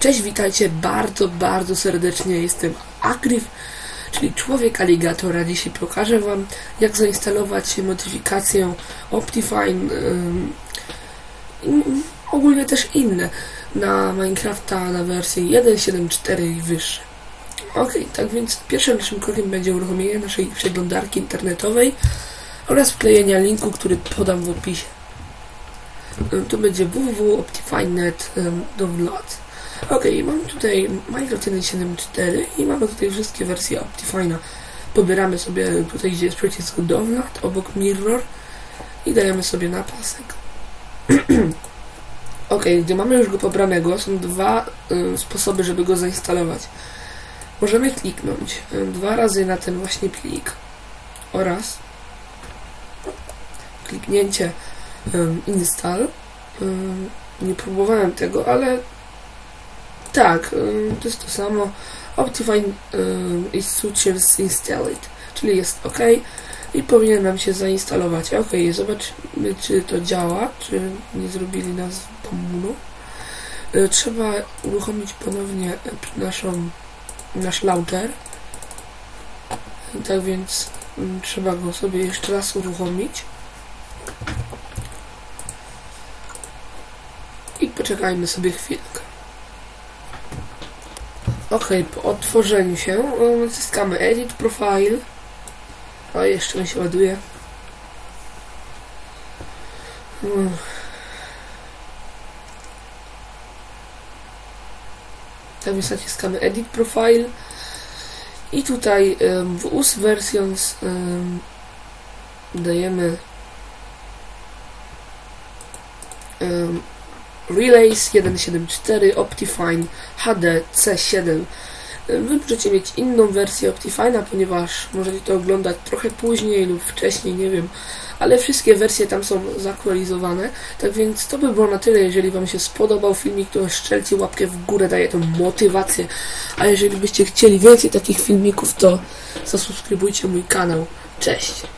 Cześć, witajcie bardzo, bardzo serdecznie. Jestem Agriv, czyli człowiek aligatora. Dzisiaj pokażę Wam, jak zainstalować modyfikację Optifine ogólnie też inne na Minecrafta na wersji 1.7.4 i wyższe. Ok, tak więc pierwszym naszym krokiem będzie uruchomienie naszej przeglądarki internetowej oraz wklejenia linku, który podam w opisie. Ym, To będzie www.optifine.net download. Ok, mam tutaj Minecraft 1.7.4 i mamy tutaj wszystkie wersje Optifine'a. Pobieramy sobie tutaj, gdzie jest przycisk download, obok mirror i dajemy sobie na pasek. ok, gdy mamy już go pobranego, są dwa y, sposoby, żeby go zainstalować. Możemy kliknąć y, dwa razy na ten właśnie plik oraz kliknięcie y, install. Y, nie próbowałem tego, ale tak, to jest to samo. Optifine is suitures installed, czyli jest OK i powinien nam się zainstalować. OK, zobaczmy czy to działa, czy nie zrobili nas pomulu. Y, Trzeba uruchomić ponownie y, naszą, nasz launcher. Tak więc trzeba go sobie jeszcze raz uruchomić. I poczekajmy sobie chwilkę. Ok, po otworzeniu się um, naciskamy Edit Profile. A jeszcze on się ładuje. Mm. Tak więc naciskamy Edit Profile. I tutaj um, w US Versions um, dajemy um, Relays 1.7.4 Optifine HD C7 Wy możecie mieć inną wersję Optifine'a, ponieważ możecie to oglądać trochę później lub wcześniej, nie wiem, ale wszystkie wersje tam są zaktualizowane. Tak więc to by było na tyle. Jeżeli Wam się spodobał filmik, to szczelcie łapkę w górę, daje to motywację. A jeżeli byście chcieli więcej takich filmików, to zasubskrybujcie mój kanał. Cześć!